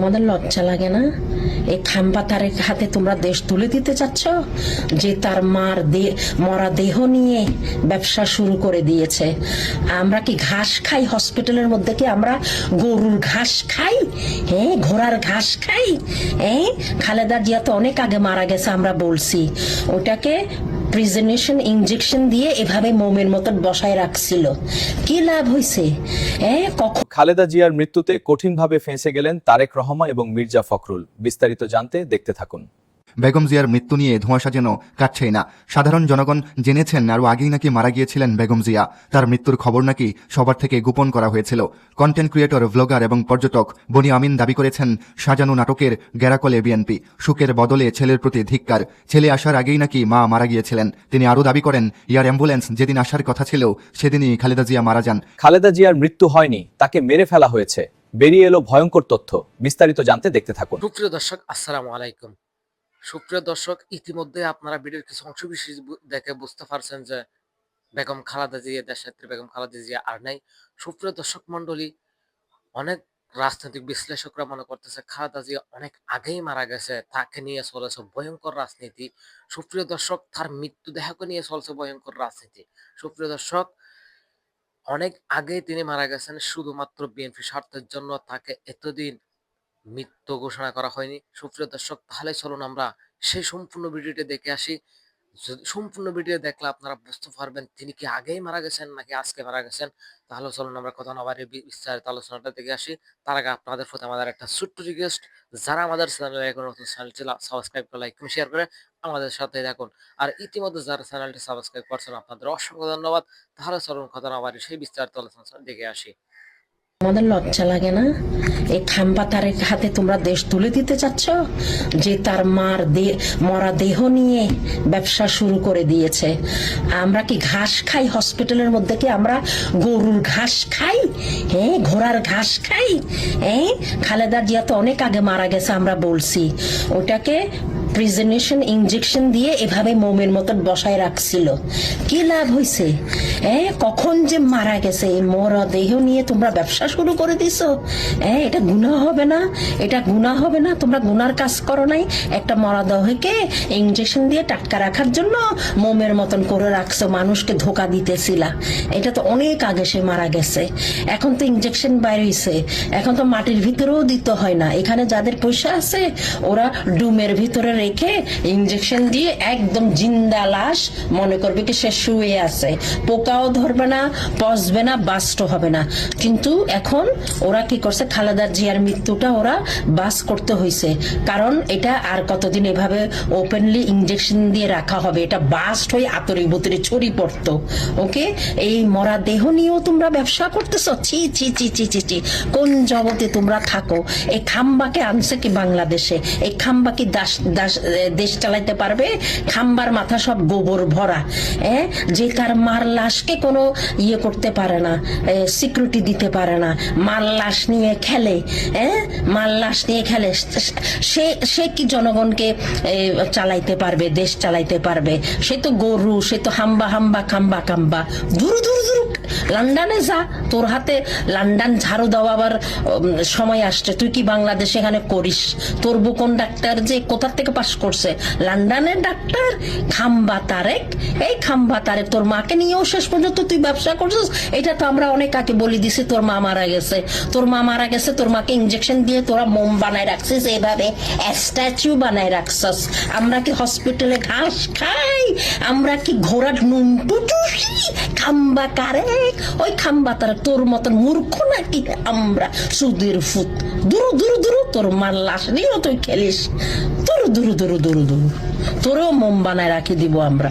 আমাদের লজ্জা লাগে না? এই খাম্পাতারের হাতে তোমরা দেশ তুলে দিতে চাচ্ছ? যে তার মার মরা দেহ নিয়ে ব্যবসা শুরু করে দিয়েছে। আমরা কি ঘাস খাই হসপিটালের মধ্যে কি আমরা গরুর ঘাস খাই? হ্যাঁ ঘোড়ার ঘাস খাই? হ্যাঁ খালেদা জিয়া তো অনেক আগে মারা গেছে, আমরা বলছি। ওটাকে প্রিজনেশন ইনজেকশন দিয়ে এভাবে মোমের মতন বসায় রাখছিল। কি লাভ হয়েছে হ্যাঁ কখন? খালেদা জিয়ার মৃত্যুতে কঠিনভাবে ফেঁসে গেলেন তারেক রহমান এবং মির্জা ফখরুল। বিস্তারিত জানতে দেখতে থাকুন। বেগম জিয়ার মৃত্যু নিয়ে ধোঁয়াশা যেন কাটছেই না। সাধারণ জনগণ জেনেছেন আরও আগেই নাকি মারা গিয়েছিলেন বেগম জিয়া। তার মৃত্যুর খবর নাকি সবার থেকে গোপন করা হয়েছিল। কন্টেন্ট ক্রিয়েটর ভ্লগার এবং পর্যটক বনি আমিন দাবি করেছেন সাজানো নাটকের গ্যারাকলে বিএনপি সুখের বদলে ছেলের প্রতি ধিক্কার ছেলে আসার আগেই নাকি মা মারা গিয়েছিলেন। তিনি আরও দাবি করেন ইয়ার অ্যাম্বুলেন্স যেদিন আসার কথা ছিল সেদিনই খালেদা জিয়া মারা যান। খালেদা জিয়ার মৃত্যু হয়নি তাকে মেরে ফেলা হয়েছে। বেরিয়ে এলো ভয়ঙ্কর তথ্য বিস্তারিত জানতে দেখতে থাকুন। সুপ্রিয় দর্শক আসসালামু আলাইকুম। সুপ্রিয় দর্শক, ইতিমধ্যে আপনারা ভিডিওর কিছু অংশ বিশেষ দেখে বুঝতে পারছেন যে বেগম খালাদা জিয়া দেশাত্রী বেগম খালাদা জিয়া আর নাই। সুপ্রিয় দর্শক মন্ডলী অনেক রাজনৈতিক বিশ্লেষকরা মনে করতেছে খালাদা জিয়া অনেক আগেই মারা গেছে, তাকে নিয়ে চলেছে ভয়ঙ্কর রাজনীতি। সুপ্রিয় দর্শক, তার মৃত্যু দেহকে নিয়ে চলছে ভয়ঙ্কর রাজনীতি। সুপ্রিয় দর্শক, অনেক আগেই তিনি মারা গেছেন, শুধুমাত্র বিএনপি স্বার্থের জন্য তাকে এতদিন মৃত্যু ঘোষণা করা হয়নি। সুপ্রিয় দর্শক, তাহলে চলুন আমরা সেই সম্পূর্ণ ভিডিওটি দেখে আসি। সম্পূর্ণ ভিডিও দেখলে আপনারা বুঝতে পারবেন তিনি কি আগেই মারা গেছেন নাকি আজকে মারা গেছেন। তাহলে চলুন আমরা কথা না বিস্তারিত আলোচনাটা দেখে আসি। তার আগে আপনাদের প্রতি আমাদের একটা ছোট্ট রিকোয়েস্ট যারা আমাদের চ্যানেলে এখন নতুন চ্যানেলটি সাবস্ক্রাইব করে লাইক শেয়ার করে আমাদের সাথে দেখুন আর ইতিমধ্যে যারা চ্যানেলটি সাবস্ক্রাইব করছেন, আপনাদের অসংখ্য ধন্যবাদ। তাহলে চলুন কথা না সেই বিস্তারিত আলোচনা দেখে আসি। আমাদের লজ্জা লাগে না? এই খাম্পাতারের হাতে তোমরা দেশ তুলে দিতে চাচ্ছ? যে তার মার মরা দেহ নিয়ে ব্যবসা শুরু করে দিয়েছে। আমরা কি ঘাস খাই হসপিটালের মধ্যে কি আমরা গরুর ঘাস খাই? হ্যাঁ ঘোড়ার ঘাস খাই? হ্যাঁ খালেদা জিয়া তো অনেক আগে মারা গেছে, আমরা বলছি। ওটাকে প্রিজনেশন ইঞ্জেকশন দিয়ে এভাবে মোমের মতন বসায় রাখছিল। কি লাভ হয়েছে হ্যাঁ কখন যে মারা গেছে? মরা দেহ নিয়ে তোমরা ব্যবসা শুরু করে দিছো? হ্যাঁ এটা গুনাহ হবে না? এটা গুনাহ হবে না? তোমরা গুনার কাজ করো নাই? একটা মরা দেহকে ইনজেকশন দিয়ে টাটকা রাখার জন্য মোমের মতন করে রাখছো, মানুষকে ধোকা দিতেছিলা। এটা তো অনেক আগে সে মারা গেছে। এখন তো ইঞ্জেকশন বাইর হইছে। এখন তো মাটির ভিতরেও দিতে হয় না। এখানে যাদের পয়সা আছে, ওরা ডুমের ভিতরে রেখে ইনজেকশন দিয়ে একদম জিন্দা লাশ মনে করবে কি সে শুয়ে আছে। পোকাও ধরবে না, পচবে না, বাস্ট হবে না। কিন্তু এখন ওরা কি করছে, খালেদা জিয়ার মৃত্যুটা ওরা বাস করতে হয়েছে কারণ এটা আর কতদিন এভাবে ওপেনলি ইনজেকশন দিয়ে রাখা হবে? এটা বাস্ট হয়ে আতরি বুতরি ছড়ি পড়তো। ওকে? এই মরা দেহ নিয়েও তোমরা ব্যবসা করতেছো? ছি ছি ছি ছি ছি ছি। কোন জগতে তোমরা থাকো? এই খাম্বাকে আনছে কি বাংলাদেশে? এই খাম্বা কি দাস দাস দেশ চালাইতে পারবে, খাম্বার মাথা সব গোবর ভরা হ্যাঁ যে তার মার লাশকে কোনো ইয়ে করতে পারে না সিকিউরিটি দিতে পারে না, মার লাশ নিয়ে খেলে হ্যাঁ মার লাশ নিয়ে খেলে, সে সে কি জনগণকে চালাইতে পারবে, দেশ চালাইতে পারবে? সে তো গরু, সে তো হাম্বা হাম্বা খাম্বা খাম্বা। দূর দূর দূর লন্ডনে যা তোর হাতে লন্ডন ঝাড়ু দেওয়াবার উম, সময় আসছে। তুই কি বাংলাদেশে এখানে করিস? তোর বুকন ডাক্তার যে কোথা থেকে পাশ করছে? লন্ডনের ডাক্তার? খাম্বা তারেক এই খাম্বা তারেক তোর মাকে নিয়েও শেষ পর্যন্ত তুই ব্যবসা করছিস? এটা তো আমরা অনেক আগে বলে দিছি তোর মা মারা গেছে। তোর মা মারা গেছে তোর মাকে ইঞ্জেকশন দিয়ে তোরা মোম বানায় রাখছিস এভাবে স্ট্যাচু বানায় রাখছস। আমরা কি হসপিটালে ঘাস খাই? আমরা কি ঘোড়ার নুন টুটুসি খাম্বা কারে ওই খাম্বা তারা তোর মতন মূর্খ নাকি আমরা? সুদের ফুত, দুরু, দূর দূর, তোর মার লাশ নিয়েও তুই খেলিস। দূর দূর দূর, দুরু দুরু। তোরও মোম বানায় রাখি দিব আমরা।